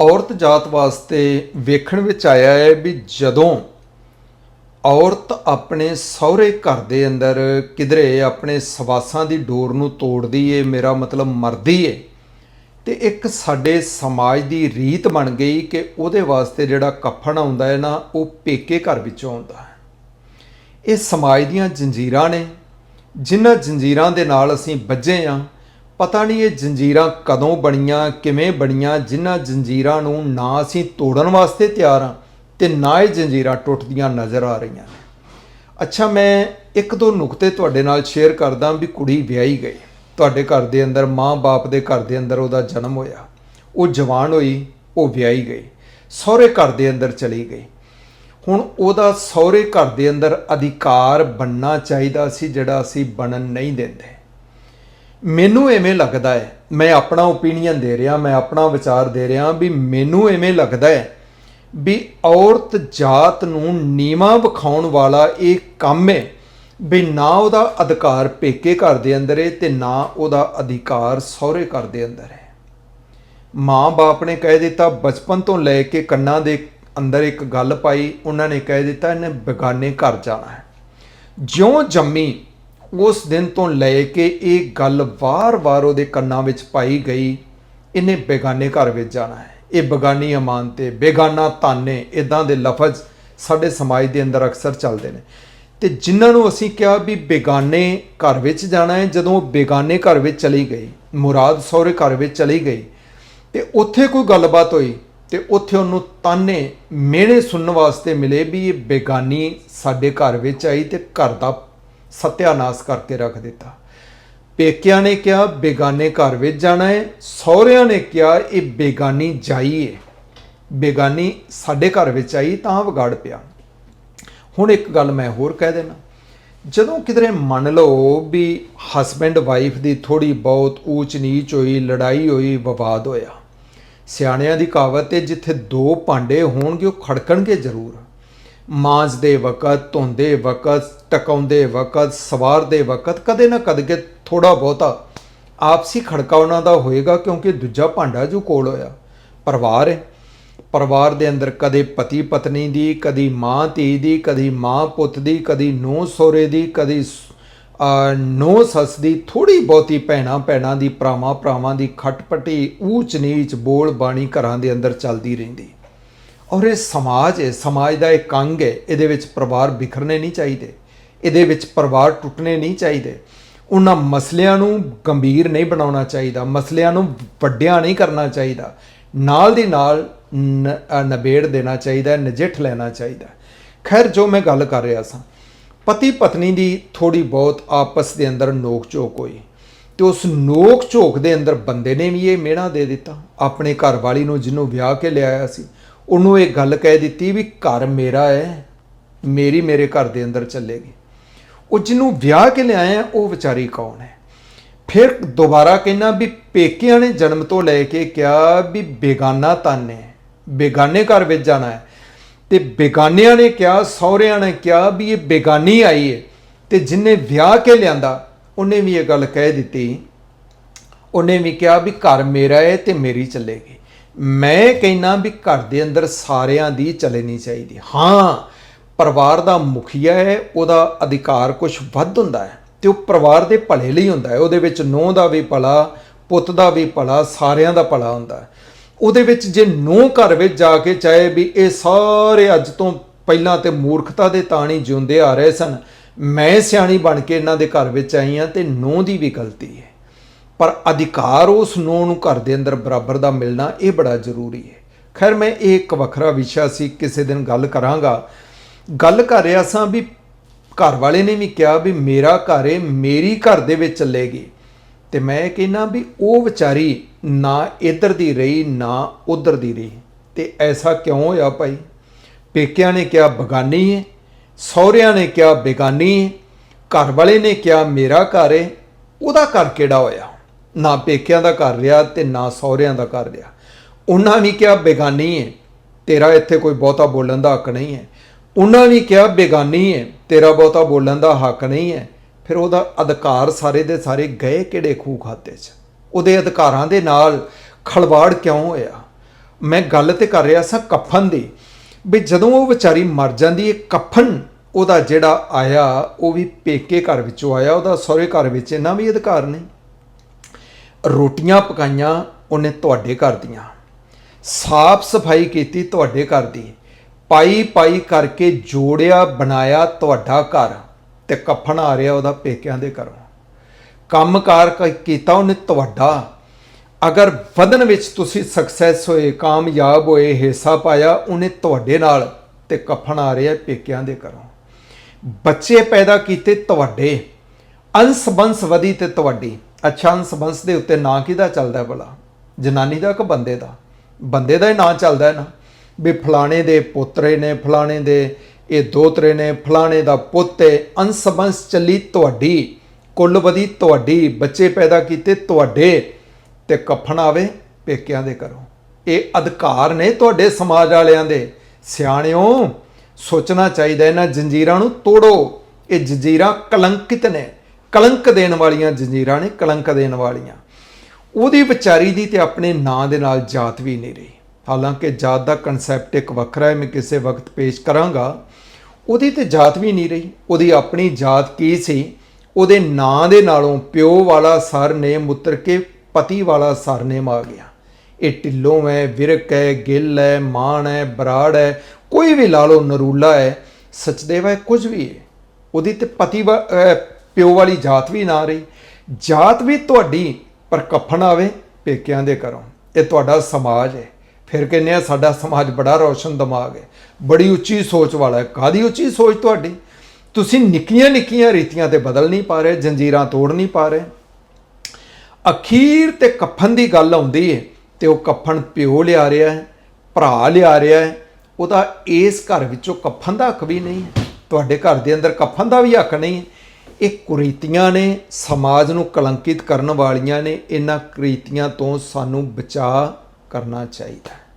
ਔਰਤ ਜਾਤ ਵਾਸਤੇ ਵੇਖਣ ਵਿੱਚ ਆਇਆ ਹੈ ਵੀ ਜਦੋਂ ਔਰਤ ਆਪਣੇ ਸਹੁਰੇ ਘਰ ਦੇ ਅੰਦਰ ਕਿਧਰੇ ਆਪਣੇ ਸਵਾਸਾਂ ਦੀ ਡੋਰ ਨੂੰ ਤੋੜਦੀ ਏ, ਮੇਰਾ ਮਤਲਬ ਮਰਦੀ ਏ, ਤੇ ਇੱਕ ਸਾਡੇ ਸਮਾਜ ਦੀ ਰੀਤ ਬਣ ਗਈ ਕਿ ਉਹਦੇ ਵਾਸਤੇ ਜਿਹੜਾ ਕਫਨ ਆਉਂਦਾ ਹੈ ਨਾ, ਉਹ ਪੇਕੇ ਘਰ ਵਿੱਚੋਂ ਆਉਂਦਾ ਹੈ। ਇਹ ਸਮਾਜ ਦੀਆਂ ਜੰਜੀਰਾਂ ਨੇ, ਜਿਨ੍ਹਾਂ ਜੰਜੀਰਾਂ ਦੇ ਨਾਲ ਅਸੀਂ ਵੱਜੇ ਆ ਪਤਾ ਨਹੀਂ ਇਹ ਜੰਜੀਰਾਂ ਕਦੋਂ ਬਣੀਆਂ, ਕਿਵੇਂ ਬਣੀਆਂ, ਜਿਨ੍ਹਾਂ ਜੰਜੀਰਾਂ ਨੂੰ ਨਾ ਅਸੀਂ ਤੋੜਨ ਵਾਸਤੇ ਤਿਆਰ ਆ ਤੇ ਨਾ ਇਹ ਜੰਜੀਰਾਂ ਟੁੱਟਦੀਆਂ ਨਜ਼ਰ ਆ ਰਹੀਆਂ ਅੱਛਾ, ਮੈਂ ਇੱਕ ਦੋ ਨੁਕਤੇ ਤੁਹਾਡੇ ਨਾਲ ਸ਼ੇਅਰ ਕਰਦਾ ਵੀ ਕੁੜੀ ਵਿਆਹੀ ਗਈ। ਤੁਹਾਡੇ ਘਰ ਦੇ ਅੰਦਰ, ਮਾਂ-ਬਾਪ ਦੇ ਘਰ ਦੇ ਅੰਦਰ ਉਹਦਾ ਜਨਮ ਹੋਇਆ। ਉਹ ਜਵਾਨ ਹੋਈ, ਉਹ ਵਿਆਹੀ ਗਈ, ਸਹੁਰੇ ਘਰ ਦੇ ਅੰਦਰ ਚਲੀ ਗਈ। ਹੁਣ ਉਹਦਾ ਸਹੁਰੇ ਘਰ ਦੇ ਅੰਦਰ ਅਧਿਕਾਰ ਬਣਨਾ ਚਾਹੀਦਾ ਸੀ ਜਿਹੜਾ ਅਸੀਂ ਬਣਨ ਨਹੀਂ ਦਿੰਦੇ। ਮੈਨੂੰ ਐਵੇਂ ਲੱਗਦਾ ਹੈ, ਮੈਂ ਆਪਣਾ ਓਪੀਨੀਅਨ ਦੇ ਰਿਹਾ, ਮੈਂ ਆਪਣਾ ਵਿਚਾਰ ਦੇ ਰਿਹਾ ਵੀ ਮੈਨੂੰ ਐਵੇਂ ਲੱਗਦਾ ਹੈ ਵੀ ਔਰਤ ਜਾਤ ਨੂੰ ਨੀਵਾ ਵਿਖਾਉਣ ਵਾਲਾ ਇਹ ਕੰਮ ਹੈ ਵੀ ਨਾ ਉਹਦਾ ਅਧਿਕਾਰ ਪੇਕੇ ਘਰ ਦੇ ਅੰਦਰ ਹੈ ਤੇ ਨਾ ਉਹਦਾ ਅਧਿਕਾਰ ਸਹੁਰੇ ਘਰ ਦੇ ਅੰਦਰ ਹੈ। ਮਾਂ-ਬਾਪ ਨੇ ਕਹਿ ਦਿੱਤਾ, ਬਚਪਨ ਤੋਂ ਲੈ ਕੇ ਕੰਨਾਂ ਦੇ ਅੰਦਰ ਇੱਕ ਗੱਲ ਪਾਈ, ਉਹਨਾਂ ਨੇ ਕਹਿ ਦਿੱਤਾ, ਇਹਨੇ ਬੇਗਾਨੇ ਘਰ ਜਾਣਾ ਹੈ। ਜਿਉਂ ਜੰਮੀ ਉਸ ਦਿਨ ਤੋਂ ਲੈ ਕੇ ਇਹ ਗੱਲ ਵਾਰ-ਵਾਰ ਉਹਦੇ ਕੰਨਾਂ ਵਿੱਚ ਪਾਈ ਗਈ, ਇਹਨੇ ਬੇਗਾਨੇ ਘਰ ਵਿੱਚ ਜਾਣਾ ਹੈ। ਇਹ ਬੇਗਾਨੀ ਅਮਾਨਤੇ ਬੇਗਾਨਾ ਤਾਨੇ ਇਦਾਂ ਦੇ ਲਫ਼ਜ਼ ਸਾਡੇ ਸਮਾਜ ਦੇ ਅੰਦਰ ਅਕਸਰ ਚੱਲਦੇ ਨੇ। ਤੇ ਜਿਨ੍ਹਾਂ ਨੂੰ ਅਸੀਂ ਕਿਹਾ ਵੀ ਬੇਗਾਨੇ ਘਰ ਵਿੱਚ ਜਾਣਾ ਹੈ, ਜਦੋਂ ਉਹ ਬੇਗਾਨੇ ਘਰ ਵਿੱਚ ਚਲੀ ਗਈ, ਮੁਰਾਦ ਸਹੁਰੇ ਘਰ ਵਿੱਚ ਚਲੀ ਗਈ, ਤੇ ਉੱਥੇ ਕੋਈ ਗੱਲਬਾਤ ਹੋਈ, ਤੇ ਉੱਥੇ ਉਹਨੂੰ ਤਾਨੇ, ਮਿਹਣੇ ਸੁਣਨ ਵਾਸਤੇ ਮਿਲੇ ਵੀ ਇਹ ਬੇਗਾਨੀ ਸਾਡੇ ਘਰ ਵਿੱਚ ਆਈ ਤੇ ਘਰ ਦਾ ਸਤਿਆਨਾਸ਼ ਕਰਕੇ ਰੱਖ ਦਿੱਤਾ। ਪੇਕਿਆਂ ਨੇ ਕਿਹਾ, ਬੇਗਾਨੇ ਘਰ ਵਿੱਚ ਜਾਣਾ ਹੈ। ਸਹੁਰਿਆਂ ਨੇ ਕਿਹਾ, ਇਹ ਬੇਗਾਨੀ ਜਾਈਏ ਬੇਗਾਨੀ ਸਾਡੇ ਘਰ ਵਿੱਚ ਆਈ ਤਾਂ ਵਿਗਾੜ ਪਿਆ। ਹੁਣ ਇੱਕ ਗੱਲ ਮੈਂ ਹੋਰ ਕਹਿ ਦੇਣਾ ਜਦੋਂ ਕਿਧਰੇ ਮੰਨ ਲਓ ਵੀ ਹਸਬੈਂਡ ਵਾਈਫ ਦੀ ਥੋੜੀ ਬਹੁਤ ਊਚ ਨੀਚ ਹੋਈ, ਲੜਾਈ ਹੋਈ, ਵਿਵਾਦ ਹੋਇਆ। ਸਿਆਣਿਆਂ ਦੀ ਕਹਾਵਤ ਹੈ, ਜਿੱਥੇ ਦੋ ਭਾਂਡੇ ਹੋਣਗੇ, ਉਹ ਖੜਕਣਗੇ ਜ਼ਰੂਰ। ਮਾਂਜਦੇ ਵਕਤ, ਧੋਂਦੇ ਵਕਤ ਟਕਾਉਂਦੇ ਵਕਤ ਸਵਾਰਦੇ ਵਕਤ ਕਦੇ ਨਾ ਕਦੇ ਥੋੜਾ ਬਹੁਤਾ ਆਪਸੀ ਖੜਕਾ ਉਹਨਾਂ ਦਾ ਹੋਏਗਾ ਕਿਉਂਕਿ ਦੂਜਾ ਭਾਂਡਾ ਜੋ ਕੋਲ ਹੋਇਆ। ਪਰਿਵਾਰ ਹੈ। ਪਰਿਵਾਰ ਦੇ ਅੰਦਰ ਕਦੇ ਪਤੀ ਪਤਨੀ ਦੀ, ਕਦੀ ਮਾਂ ਧੀ ਦੀ, ਕਦੀ ਮਾਂ ਪੁੱਤ ਦੀ, ਕਦੀ ਨੂੰਹ ਸੋਰੇ ਦੀ, ਕਦੀ ਨੋ ਸੱਸ ਦੀ ਥੋੜੀ ਬਹੁਤੀ ਭੈਣਾ ਭੈਣਾਂ ਦੀ, ਭਰਾਵਾਂ ਭਰਾਵਾਂ ਦੀ ਖਟਪਟੀ ਊਚ ਨੀਚ ਬੋਲ ਬਾਣੀ ਘਰਾਂ ਦੇ ਅੰਦਰ ਚੱਲਦੀ ਰਹਿੰਦੀ। ਔਰ ਇਹ ਸਮਾਜ ਹੈ, ਸਮਾਜ ਦਾ ਇੱਕ ਅੰਗ ਹੈ। ਇਹਦੇ ਵਿੱਚ ਪਰਿਵਾਰ ਵਿਖਰਨੇ ਨਹੀਂ ਚਾਹੀਦੇ। ਇਹਦੇ ਵਿੱਚ ਪਰਿਵਾਰ ਟੁੱਟਣੇ ਨਹੀਂ ਚਾਹੀਦੇ। ਉਹਨਾਂ ਮਸਲਿਆਂ ਨੂੰ ਗੰਭੀਰ ਨਹੀਂ ਬਣਾਉਣਾ ਚਾਹੀਦਾ। ਮਸਲਿਆਂ ਨੂੰ ਵੱਡਿਆਂ ਨਹੀਂ ਕਰਨਾ ਚਾਹੀਦਾ। ਨਾਲ ਦੀ ਨਾਲ ਨਬੇੜ ਦੇਣਾ ਚਾਹੀਦਾ, ਨਜਿੱਠ ਲੈਣਾ ਚਾਹੀਦਾ। ਖੈਰ, ਜੋ ਮੈਂ ਗੱਲ ਕਰ ਰਿਹਾ ਸਾਂ ਪਤੀ ਪਤਨੀ ਦੀ ਥੋੜੀ ਬਹੁਤ ਆਪਸ ਦੇ ਅੰਦਰ ਨੋਕ ਝੋਕ ਹੋਈ ਤੇ ਉਸ ਨੋਕ ਝੋਕ ਦੇ ਅੰਦਰ ਬੰਦੇ ਨੇ ਵੀ ਇਹ ਮਿਹਣਾ ਦੇ ਦਿੱਤਾ। ਆਪਣੇ ਘਰ ਵਾਲੀ ਨੂੰ ਜਿਹਨੂੰ ਵਿਆਹ ਕੇ ਲਿਆਇਆ ਸੀ ਉਹਨੂੰ ਇਹ ਗੱਲ ਕਹਿ ਦਿੱਤੀ ਵੀ ਘਰ ਮੇਰਾ ਹੈ, ਮੇਰੀ ਮੇਰੇ ਘਰ ਦੇ ਅੰਦਰ ਚੱਲੇਗੀ। ਉਹ ਜਿਹਨੂੰ ਵਿਆਹ ਕੇ ਲਿਆਇਆ ਉਹ ਵਿਚਾਰੀ ਕੌਣ ਹੈ? ਫਿਰ ਦੁਬਾਰਾ ਕਹਿਣਾ ਵੀ ਪੇਕਿਆਂ ਨੇ ਜਨਮ ਤੋਂ ਲੈ ਕੇ ਕਿਹਾ ਵੀ ਬੇਗਾਨਾ ਤਾਨੇ ਬੇਗਾਨੇ ਘਰ ਵਿੱਚ ਜਾਣਾ ਹੈ। ਤੇ ਬੇਗਾਨਿਆਂ ਨੇ ਕਿਹਾ, ਸਹੁਰਿਆਂ ਨੇ ਕਿਹਾ ਵੀ ਇਹ ਬੇਗਾਨੀ ਆਈ ਹੈ। ਤੇ ਜਿਨੇ ਵਿਆਹ ਕੇ ਲਿਆਂਦਾ, ਉਹਨੇ ਵੀ ਇਹ ਗੱਲ ਕਹਿ ਦਿੱਤੀ, ਉਹਨੇ ਵੀ ਕਿਹਾ ਵੀ ਘਰ ਮੇਰਾ ਹੈ ਤੇ ਮੇਰੀ ਚੱਲੇਗੀ। ਮੈਂ ਕਹਿਣਾ ਵੀ ਘਰ ਦੇ ਅੰਦਰ ਸਾਰਿਆਂ ਦੀ ਚੱਲਣੀ ਚਾਹੀਦੀ। ਹਾਂ, ਪਰਿਵਾਰ ਦਾ ਮੁਖੀਆ ਹੈ, ਉਹਦਾ ਅਧਿਕਾਰ ਕੁਝ ਵੱਧ ਹੁੰਦਾ ਹੈ ਤੇ ਉਹ ਪਰਿਵਾਰ ਦੇ ਭਲੇ ਲਈ ਹੁੰਦਾ ਹੈ। ਉਹਦੇ ਵਿੱਚ ਨੂੰਹ ਦਾ ਵੀ ਭਲਾ, ਪੁੱਤ ਦਾ ਵੀ ਭਲਾ, ਸਾਰਿਆਂ ਦਾ ਭਲਾ ਹੁੰਦਾ ਹੈ। ਉਹਦੇ ਵਿੱਚ ਜੇ ਨੂੰਹ ਘਰ ਵਿੱਚ ਜਾ ਕੇ ਚਾਹੇ ਵੀ ਇਹ ਸਾਰੇ ਅੱਜ ਤੋਂ ਪਹਿਲਾਂ ਤੇ ਮੂਰਖਤਾ ਦੇ ਤਾਣੀ ਜਿਉਂਦੇ ਆ ਰਹੇ ਸਨ, ਮੈਂ ਸਿਆਣੀ ਬਣ ਕੇ ਇਹਨਾਂ ਦੇ ਘਰ ਵਿੱਚ ਆਈ ਹਾਂ ਤੇ ਨੂੰਹ ਦੀ ਵੀ ਗਲਤੀ ਹੈ। ਪਰ ਅਧਿਕਾਰ ਉਸ ਨੂੰ ਨੂੰ ਘਰ ਦੇ ਅੰਦਰ ਬਰਾਬਰ ਦਾ ਮਿਲਣਾ ਇਹ ਬੜਾ ਜ਼ਰੂਰੀ ਹੈ। ਖੈਰ, ਮੈਂ ਇਹ ਇੱਕ ਵੱਖਰਾ ਵਿਸ਼ਾ ਸੀ, ਕਿਸੇ ਦਿਨ ਗੱਲ ਕਰਾਂਗਾ। ਗੱਲ ਕਰ ਰਿਹਾ ਸਾਂ ਵੀ ਘਰ ਵਾਲੇ ਨੇ ਵੀ ਕਿਹਾ ਵੀ ਮੇਰਾ ਘਰ ਹੈ ਮੇਰੀ ਘਰ ਦੇ ਵਿੱਚ ਚੱਲੇਗੀ ਤੇ ਮੈਂ ਕਹਿੰਨਾ ਵੀ ਉਹ ਵਿਚਾਰੀ ਨਾ ਇੱਧਰ ਦੀ ਰਹੀ, ਨਾ ਉੱਧਰ ਦੀ ਰਹੀ। ਤੇ ਐਸਾ ਕਿਉਂ ਹੋਇਆ ਭਾਈ? ਪੇਕਿਆਂ ਨੇ ਕਿਹਾ ਬਗਾਨੀ ਹੈ, ਸਹੁਰਿਆਂ ਨੇ ਕਿਹਾ ਬੇਗਾਨੀ ਹੈ, ਘਰ ਵਾਲੇ ਨੇ ਕਿਹਾ ਮੇਰਾ ਘਰ ਏ ਉਹਦਾ ਘਰ ਕਿਹੜਾ ਹੋਇਆ? ਨਾ ਪੇਕਿਆਂ ਦਾ ਘਰ ਰਿਹਾ ਤੇ ਨਾ ਸਹੁਰਿਆਂ ਦਾ ਘਰ ਰਿਹਾ। ਉਹਨਾਂ ਵੀ ਕਿਹਾ, ਬੇਗਾਨੀ ਹੈ ਤੇਰਾ ਇੱਥੇ ਕੋਈ ਬਹੁਤਾ ਬੋਲਣ ਦਾ ਹੱਕ ਨਹੀਂ ਹੈ ਉਹਨਾਂ ਵੀ ਕਿਹਾ, ਬੇਗਾਨੀ ਹੈ ਤੇਰਾ ਬਹੁਤਾ ਬੋਲਣ ਦਾ ਹੱਕ ਨਹੀਂ ਹੈ ਫਿਰ ਉਹਦਾ ਅਧਿਕਾਰ ਸਾਰੇ ਦੇ ਸਾਰੇ ਗਏ ਕਿਹੜੇ ਖੂਹ ਖਾਤੇ 'ਚ? ਉਹਦੇ ਅਧਿਕਾਰਾਂ ਦੇ ਨਾਲ ਖਲਵਾੜ ਕਿਉਂ ਹੋਇਆ? ਮੈਂ ਗੱਲ ਤੇ ਕਰ ਰਿਹਾ ਸਾਂ ਕਫਨ ਦੀ, ਵੀ ਜਦੋਂ ਉਹ ਵਿਚਾਰੀ ਮਰ ਜਾਂਦੀ ਹੈ ਕਫਨ ਉਹਦਾ ਜਿਹੜਾ ਆਇਆ, ਉਹ ਵੀ ਪੇਕੇ ਘਰ ਵਿੱਚੋਂ ਆਇਆ, ਉਹਦਾ ਸਹੁਰੇ ਘਰ ਵਿੱਚ ਇਹਨਾਂ ਵੀ ਅਧਿਕਾਰ ਨਹੀਂ। ਰੋਟੀਆਂ ਪਕਾਈਆਂ, ਉਹਨੇ ਤੁਹਾਡੇ ਘਰ ਦੀਆਂ। ਸਾਫ਼ ਸਫ਼ਾਈ ਕੀਤੀ ਤੁਹਾਡੇ ਘਰ ਦੀ। ਪਾਈ ਪਾਈ ਕਰਕੇ ਜੋੜਿਆ, ਬਣਾਇਆ ਤੁਹਾਡਾ ਘਰ ਤੇ ਕਫਨ ਆ ਰਿਹਾ ਉਹਦਾ ਪੇਕਿਆਂ ਦੇ ਘਰੋਂ। ਕੰਮਕਾਰ ਕ- ਕੀਤਾ ਉਹਨੇ ਤੁਹਾਡਾ। ਅਗਰ ਵਧਨ ਵਿੱਚ ਤੁਸੀਂ ਸਕਸੈਸ ਹੋਏ, ਕਾਮਯਾਬ ਹੋਏ, ਹਿੱਸਾ ਪਾਇਆ, ਉਹਨੇ ਤੁਹਾਡੇ ਨਾਲ ਤੇ ਕਫਨ ਆ ਰਿਹਾ ਪੇਕਿਆਂ ਦੇ ਘਰੋਂ। ਬੱਚੇ ਪੈਦਾ ਕੀਤੇ ਤੁਹਾਡੇ। ਅੰਸ ਬੰਸ ਵਧੀ ਤੇ ਤੁਹਾਡੀ। ਅੱਛਾ ਅੰਸਬੰਸ ਦੇ ਉੱਤੇ ਨਾਂ ਕਿਹਦਾ ਚੱਲਦਾ ਭਲਾ? ਜਨਾਨੀ ਦਾ ਕਿ ਬੰਦੇ ਦਾ? ਬੰਦੇ ਦਾ ਹੀ ਨਾਂ ਚੱਲਦਾ ਹੈ ਨਾ। ਵੀ ਫਲਾਣੇ ਦੇ ਪੁੱਤਰੇ ਨੇ ਫਲਾਣੇ ਦੇ, ਇਹ ਦੋਤਰੇ ਨੇ ਫਲਾਣੇ ਦਾ ਪੁੱਤ ਹੈ। ਅੰਸਬੰਸ ਚੱਲੀ ਤੁਹਾਡੀ, ਕੁੱਲ ਵਧੀ ਤੁਹਾਡੀ, ਬੱਚੇ ਪੈਦਾ ਕੀਤੇ ਤੁਹਾਡੇ ਤੇ ਕਫਨ ਆਵੇ ਪੇਕਿਆਂ ਦੇ ਕਰੋ ਇਹ ਅਧਿਕਾਰ ਨੇ ਤੁਹਾਡੇ ਸਮਾਜ ਵਾਲਿਆਂ ਦੇ। ਸਿਆਣਿਓ, ਸੋਚਣਾ ਚਾਹੀਦਾ ਇਹਨਾਂ ਜੰਜੀਰਾਂ ਨੂੰ ਤੋੜੋ। ਇਹ ਜੰਜੀਰਾਂ ਕਲੰਕਿਤ ਨੇ। ਕਲੰਕ ਦੇਣ ਵਾਲੀਆਂ ਜੰਜੀਰਾਂ ਨੇ ਕਲੰਕ ਦੇਣ ਵਾਲੀਆਂ। ਉਹਦੀ ਵਿਚਾਰੀ ਦੀ ਤੇ ਆਪਣੇ ਨਾਂ ਦੇ ਨਾਲ ਜਾਤ ਵੀ ਨਹੀਂ ਰਹੀ। ਹਾਲਾਂਕਿ ਜਾਤ ਦਾ ਕਨਸੈਪਟ ਇੱਕ ਵੱਖਰਾ ਹੈ, ਮੈਂ ਕਿਸੇ ਵਕਤ ਪੇਸ਼ ਕਰਾਂਗਾ। ਉਹਦੀ ਤੇ ਜਾਤ ਵੀ ਨਹੀਂ ਰਹੀ। ਉਹਦੀ ਆਪਣੀ ਜਾਤ ਕੀ ਸੀ? ਉਹਦੇ ਨਾਂ ਦੇ ਨਾਲੋਂ ਪਿਓ ਵਾਲਾ ਸਰਨੇਮ ਉਤਰ ਕੇ ਪਤੀ ਵਾਲਾ ਸਰਨੇਮ ਆ ਗਿਆ ਇਹ ਢਿੱਲੋਂ ਹੈ, ਵਿਰਕ ਹੈ, ਗਿੱਲ ਹੈ ਮਾਨ ਹੈ, ਬਰਾੜ ਹੈ, ਕੋਈ ਵੀ ਲਾ ਲਓ ਨਰੂਲਾ ਹੈ, ਸਚਦੇਵ ਹੈ, ਕੁਝ ਵੀ ਹੈ। ਉਹਦੀ ਤੇ ਪਤੀ ਵਾ- ਪਿਓ ਵਾਲੀ ਜਾਤ ਵੀ ਨਾ ਰਹੀ, ਜਾਤ ਵੀ ਤੁਹਾਡੀ ਪਰ ਕਫਨ ਆਵੇ ਪੇਕਿਆਂ ਦੇ ਘਰੋਂ। ਇਹ ਤੁਹਾਡਾ ਸਮਾਜ ਹੈ। ਫਿਰ ਕਹਿੰਦੇ ਆ, ਸਾਡਾ ਸਮਾਜ ਬੜਾ ਰੌਸ਼ਨ ਦਿਮਾਗ ਹੈ। ਬੜੀ ਉੱਚੀ ਸੋਚ ਵਾਲਾ ਹੈ। ਕਾਦੀ ਉੱਚੀ ਸੋਚ ਤੁਹਾਡੀ? ਤੁਸੀਂ ਨਿੱਕੀਆਂ ਨਿੱਕੀਆਂ ਰੀਤੀਆਂ ਤੇ ਬਦਲ ਨਹੀਂ ਪਾ ਰਹੇ, ਜੰਜੀਰਾਂ ਤੋੜ ਨਹੀਂ ਪਾ ਰਹੇ। ਅਖੀਰ ਤੇ ਕਫਨ ਦੀ ਗੱਲ ਆਉਂਦੀ ਹੈ ਤੇ ਉਹ ਕਫਨ ਪਿਓ ਲਿਆ ਰਿਹਾ ਹੈ, ਭਰਾ ਲਿਆ ਰਿਹਾ ਹੈ। ਉਹਦਾ ਇਸ ਘਰ ਵਿੱਚੋਂ ਕਫਨ ਦਾ ਹੱਕ ਵੀ ਨਹੀਂ ਹੈ। ਤੁਹਾਡੇ ਘਰ ਦੇ ਅੰਦਰ ਕਫਨ ਦਾ ਵੀ ਹੱਕ ਨਹੀਂ ਹੈ। ਇਹ ਕੁਰੀਤੀਆਂ ਨੇ, ਸਮਾਜ ਨੂੰ ਕਲੰਕਿਤ ਕਰਨ ਵਾਲੀਆਂ ਨੇ, ਇਹਨਾਂ ਕੁਰੀਤੀਆਂ ਤੋਂ ਸਾਨੂੰ ਬਚਾਅ ਕਰਨਾ ਚਾਹੀਦਾ